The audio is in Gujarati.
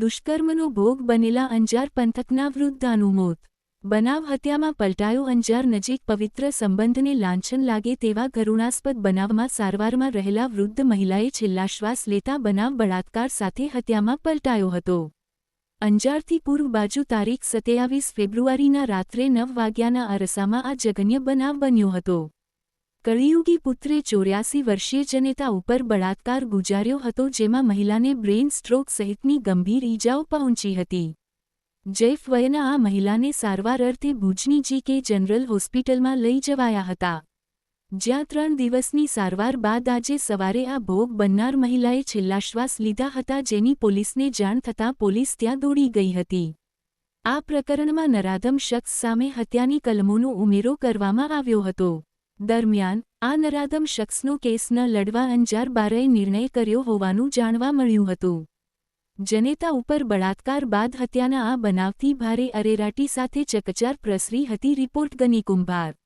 દુષ્કર્મનો ભોગ બનેલા અંજાર પંથકના વૃદ્ધાનું મોત. બનાવ હત્યામાં પલટાયો અંજાર નજીક પવિત્ર સંબંધને લાંછન લાગે તેવા કરુણાસ્પદ બનાવમાં સારવારમાં રહેલા વૃદ્ધ મહિલાએ છેલ્લા શ્વાસ લેતા બનાવ બળાત્કાર સાથે હત્યામાં પલટાયો હતો. અંજારથી પૂર્વ બાજુ તારીખ સત્યાવીસ ફેબ્રુઆરીના રાત્રે નવ વાગ્યાના અરસામાં આ જઘન્ય બનાવ બન્યો હતો. કળિયુગી પુત્રે ચોર્યાસી વર્ષીય જનેતા ઉપર બળાત્કાર ગુજાર્યો હતો જેમાં મહિલાને બ્રેઇન સ્ટ્રોક સહિતની ગંભીર ઈજાઓ પહોંચી હતી. જૈફ વયના આ મહિલાને સારવાર અર્થે ભુજની જી કે જનરલ હોસ્પિટલમાં લઈ જવાયા હતા. જ્યાં ત્રણ દિવસની સારવાર બાદ આજે સવારે આ ભોગ બનનાર મહિલાએ છેલ્લા શ્વાસ લીધા હતા જેની પોલીસને જાણ થતાં પોલીસ ત્યાં દોડી ગઈ હતી. આ પ્રકરણમાં નરાધમ શખ્સ સામે હત્યાની કલમોનો ઉમેરો કરવામાં આવ્યો હતો. દરમિયાન, આ નરાધમ શખ્સનો કેસ ન લડવા અંજાર બારએ નિર્ણય કર્યો હોવાનું જાણવા મળ્યું હતું. જનેતા ઉપર બળાત્કાર બાદ હત્યાના આ બનાવથી ભારે અરેરાટી સાથે ચકચાર પ્રસરી હતી રિપોર્ટ ગની કુંભાર.